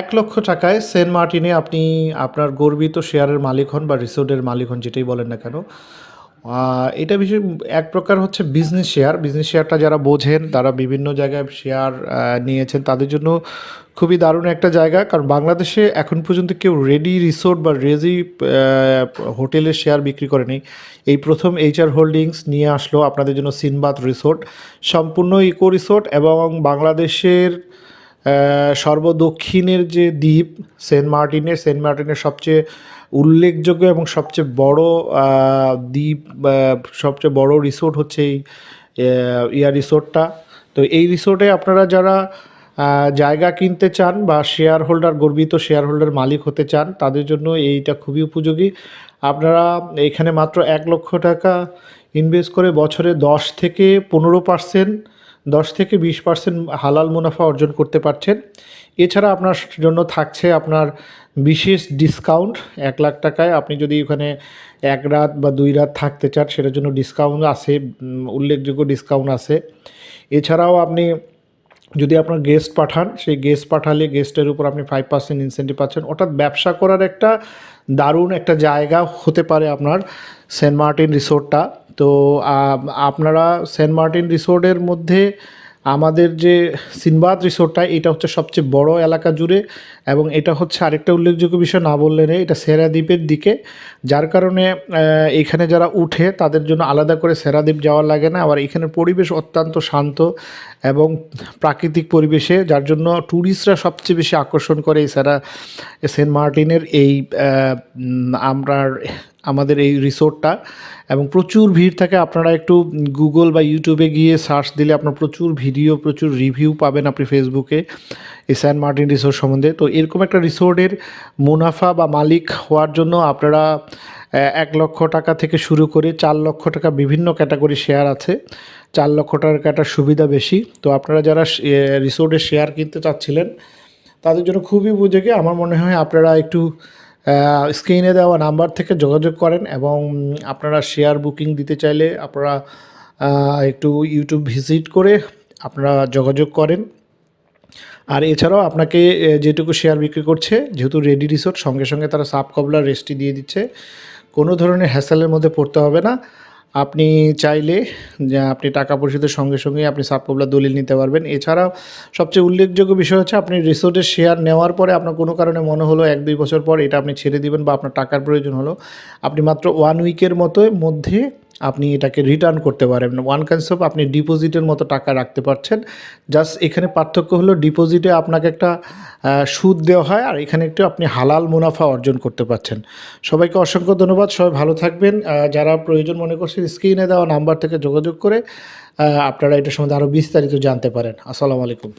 এক লক্ষ টাকায় সেন্ট মার্টিনে আপনি আপনার গর্বিত শেয়ারের মালিক হন বা রিসোর্টের মালিক হন, যেটাই বলেন না কেন। এটা বিষয় এক প্রকার হচ্ছে বিজনেস শেয়ার বিজনেস শেয়ারটা যারা বোঝেন, তারা বিভিন্ন জায়গায় শেয়ার নিয়েছেন। তাদের জন্য খুবই দারুণ একটা জায়গা। কারণ বাংলাদেশে এখন পর্যন্ত কেউ রেডি রিসোর্ট বা রেজি হোটেলের শেয়ার বিক্রি করেনি। এই প্রথম এইচআর হোল্ডিংস নিয়ে আসলো আপনাদের জন্য সিনবাদ রিসোর্ট সম্পূর্ণ ইকো রিসোর্ট এবং বাংলাদেশের সর্বদক্ষিণের যে দ্বীপ, সেন্ট মার্টিনের সেন্ট মার্টিনের সবচেয়ে উল্লেখযোগ্য এবং সবচেয়ে বড় দ্বীপ সবচেয়ে বড় রিসোর্ট হচ্ছে এই ইয়া রিসোর্টটা। তো এই রিসোর্টে আপনারা যারা জায়গা কিনতে চান বা শেয়ার হোল্ডার গর্বিত শেয়ার হোল্ডার মালিক হতে চান, তাদের জন্য এইটা খুবই উপযোগী। আপনারা এখানে মাত্র এক লক্ষ টাকা ইনভেস্ট করে বছরে দশ থেকে পনেরো পার্সেন্ট দশ থেকে বিশ পার্সেন্ট হালাল মুনাফা অর্জন করতে পারছেন। এছাড়া আপনার জন্য থাকছে আপনার বিশেষ ডিসকাউন্ট এক লাখ টাকায়। আপনি যদি ওখানে এক রাত বা দুই রাত থাকতে চান, সেটার জন্য ডিসকাউন্ট আছে উল্লেখযোগ্য ডিসকাউন্ট আছে। এছাড়াও আপনি যদি আপনার গেস্ট পাঠান, সেই গেস্ট পাঠালে গেস্টের উপর আপনি ফাইভ পার্সেন্ট ইনসেন্টিভ পাচ্ছেন। অর্থাৎ ব্যবসা করার একটা দারুণ একটা জায়গা হতে পারে আপনার সেন্ট মার্টিন রিসোর্টটা। তো আপনারা সেন্ট মার্টিন রিসোর্টের মধ্যে আমাদের যে সিনবাদ রিসোর্টটা, এটা হচ্ছে সবচেয়ে বড় এলাকা জুড়ে এবং এটা হচ্ছে আরেকটা উল্লেখযোগ্য বিষয় না বললে নেই, এটা সেরাদ্বীপের দিকে। যার কারণে এখানে যারা উঠে তাদের জন্য আলাদা করে সেরাদ্বীপ যাওয়া লাগে না। আবার এখানের পরিবেশ অত্যন্ত শান্ত এবং প্রাকৃতিক পরিবেশে, যার জন্য ট্যুরিস্টরা সবচেয়ে বেশি আকর্ষণ করে এই সেরা, সেন্ট মার্টিনের এই আপনার আমাদের এই রিসোর্টটা এবং প্রচুর ভিড় থাকে। আপনারা একটু গুগল বা ইউটিউবে গিয়ে সার্চ দিলে আপনার প্রচুর ভিডিও, প্রচুর রিভিউ পাবেন আপনি ফেসবুকে এই সেন্ট মার্টিন রিসোর্ট সম্বন্ধে। তো এরকম একটা রিসোর্টের মুনাফা বা মালিক হওয়ার জন্য আপনারা এক লক্ষ টাকা থেকে শুরু করে চার লক্ষ টাকা বিভিন্ন ক্যাটাগরি শেয়ার আছে। চার লক্ষ টাকাটার সুবিধা বেশি। তো আপনারা যারা রিসোর্টের শেয়ার কিনতে চাচ্ছিলেন, তাদের জন্য খুবই উপযোগী। আমার মনে হয় আপনারা একটু স্ক্রিনে দেওয়া নাম্বার থেকে যোগাযোগ করেন এবং আপনারা শেয়ার বুকিং দিতে চাইলে আপনারা একটু ইউটিউব ভিজিট করে আপনারা যোগাযোগ করেন। আর এছাড়াও আপনাকে যেটুকু শেয়ার বিক্রি করছে, যেহেতু রেডি রিসোর্ট সঙ্গে সঙ্গে তারা সাবকবলার কবলার রেস্টটি দিয়ে দিচ্ছে। কোনো ধরনের হ্যাসেলের মধ্যে পড়তে হবে না। আপনি চাইলে আপনি টাকা পরিশোধের সঙ্গে সঙ্গে আপনি সাব দলিল নিতে পারবেন। এছাড়াও সবচেয়ে উল্লেখযোগ্য বিষয় হচ্ছে আপনি রিসোর্টের শেয়ার নেওয়ার পরে আপনার কোনো কারণে মনে হলো এক দুই বছর পর এটা আপনি ছেড়ে দিবেন বা আপনার টাকার প্রয়োজন হলো। আপনি মাত্র ওয়ান উইকের মতো মধ্যে আপনি এটাকে রিটার্ন করতে পারেন। ওয়ান কনসেপ্ট আপনি ডিপোজিটের মতো টাকা রাখতে পারছেন। জাস্ট এখানে পার্থক্য হলো ডিপোজিটে আপনাকে একটা সুদ দেওয়া হয় আর এখানে একটু আপনি হালাল মুনাফা অর্জন করতে পারছেন। সবাইকে অসংখ্য ধন্যবাদ। সবাই ভালো থাকবেন। যারা প্রয়োজন মনে করছেন স্ক্রিনে দেওয়া নাম্বার থেকে যোগাযোগ করে আপনারা এটা সম্বন্ধে আরও বিস্তারিত জানতে পারেন। আসসালামু আলাইকুম।